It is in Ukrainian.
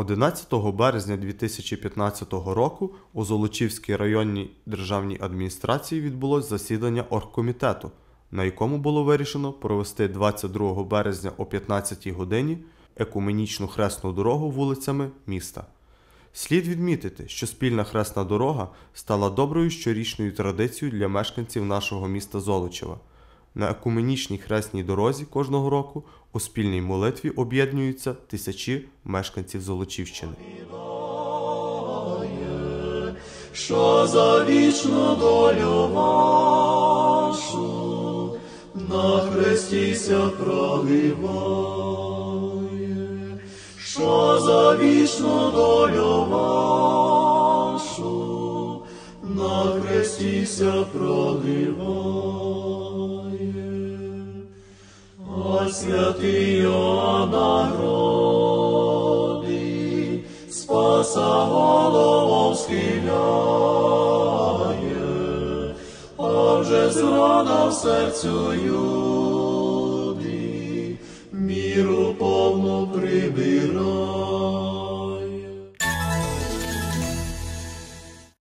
11 березня 2015 року у Золочівській районній державній адміністрації відбулось засідання оргкомітету, на якому було вирішено провести 22 березня о 15 годині екуменічну хресну дорогу вулицями міста. Слід відмітити, що спільна хресна дорога стала доброю щорічною традицією для мешканців нашого міста Золочева. На екуменічній хресній дорозі кожного року у спільній молитві об'єднуються тисячі мешканців Золочівщини. що за вічну долю вашу на хрестіся проливає, що за вічну долю вашу на хрестіся проливає, святий Йоанна роди, спаса головом схиляє, отже зрана в серцю юди, міру повну